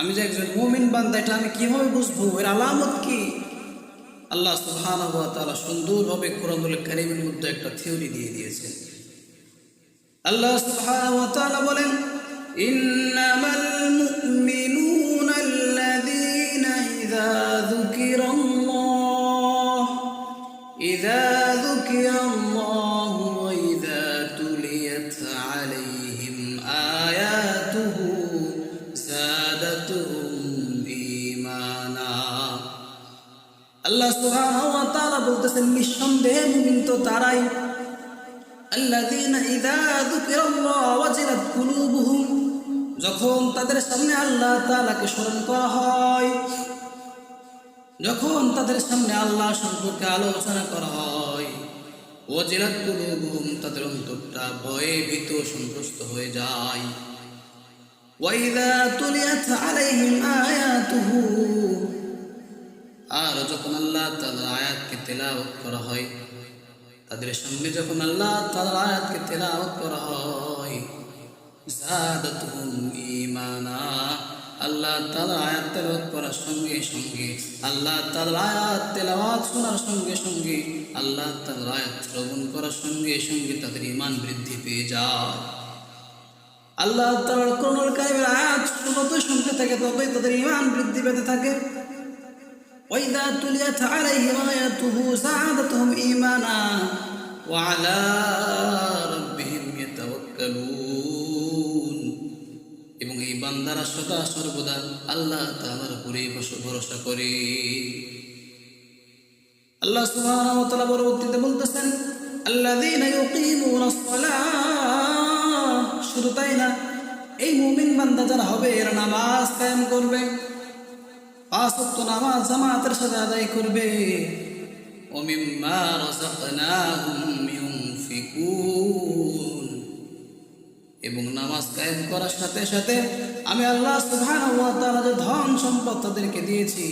আমি যে একজন মুমিন বান্দা, এটা আমি কীভাবে বুঝব? এর আলামত কি? আল্লাহ ওয়া তাআলা সুন্দরভাবে কোরআনুল কারীমের মধ্যে একটা থিওরি দিয়ে দিয়েছেন। আল্লাহ তাআলা বলেন, ইন্নামাল মুমিনুনা আল্লাযীনা ইযা যুকিরাল্লাহ, ইযা যুকিরাল্লাহু আল্লাহ সুবহানাহু ওয়া তাআলা বলতেছেন, নিঃসন্দেহে মুমিন তো তারাই। আল্লাযীনা ইযা যুকিরাল্লাহ ওয়াজিলাত কুলুবুহুম, যখন তাদের সামনে আল্লাহ তাআলাকে স্মরণ করা হয়, যখন তাদের সামনে আল্লাহ সম্পর্কে আলোচনা করা হয়, ওয়াজিলাত কুলুবুহুম, তাদের অন্তরটা ভয়ে ভীত সন্ত্রস্ত হয়ে যায়। ওয়াইদা তুলিয়াত আলাইহিম আয়াতুহু আর যখন আল্লাহ তাদের আয়াতকে তেলাওয়াত করা হয়, তাদের সঙ্গে যখন আল্লাহ তাআলার আয়াতকে তেলাওয়াত করা হয় আল্লাহ তাআলার আয়াত তেলাওয়াত করার সঙ্গে সঙ্গে, আল্লাহ তাআলার আয়াত তেলাওয়াত শোনার সঙ্গে সঙ্গে, আল্লাহ তাআলার আয়াত শ্রবণ করার সঙ্গে সঙ্গে তাদের ইমান বৃদ্ধি পেয়ে যায়। আল্লাহ তাআলার কোরআনুল কারীমের আয়াত যতই শুনতে থাকে ততই তাদের ইমান বৃদ্ধি পেতে থাকে। وإذا تليت عليهم آياته زادتهم إيمانا وعلى ربهم يتوكلون এবং এই বান্দারা সদা সর্বদা আল্লাহ তাআলার উপরেই বস- ভরসা করে আল্লাহ সুবহানাহু ওয়া তাআলা পরবর্তীতে বলতেছেন আল্লাযীনা ইউকিমুনাস সালাহ শুধু তাই না এই মুমিন বান্দা যারা হবে এরা নামাজ কায়েম করবে পাঁচ ওয়াক্ত নামাজ জামাতের সাথে আদায় করবে ومما رزقناهم ينفقون এবং নামাজ কায়েম করার সাথে সাথে আমি আল্লাহ সুবহানাহু ওয়া তাআলা যে ধন সম্পদ তাদেরকে দিয়েছি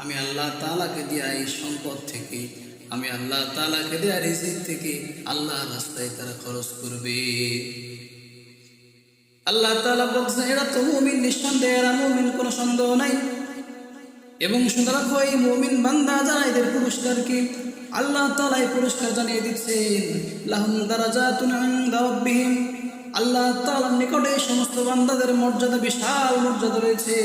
আমি আল্লাহ তাআলাকে দেয়া এই সম্পদ থেকে আমি আল্লাহ তাআলাকে দেয়া রিজিক থেকে আল্লাহ রাস্তায় তারা খরচ করবে আল্লাহ তাআলা বলছেন এরা তো মুমিন নিঃসন্দেহে এরা মুমিন কোনো সন্দেহ নাই এবং শুনে রাখো এই মমিন বান্দা যারা এদের পুরস্কার কি আল্লাহ তালা এই পুরস্কার জানিয়ে দিচ্ছেন আল্লাহ তালার নিকটে সমস্ত বান্দাদের মর্যাদা বিশাল মর্যাদা রয়েছে।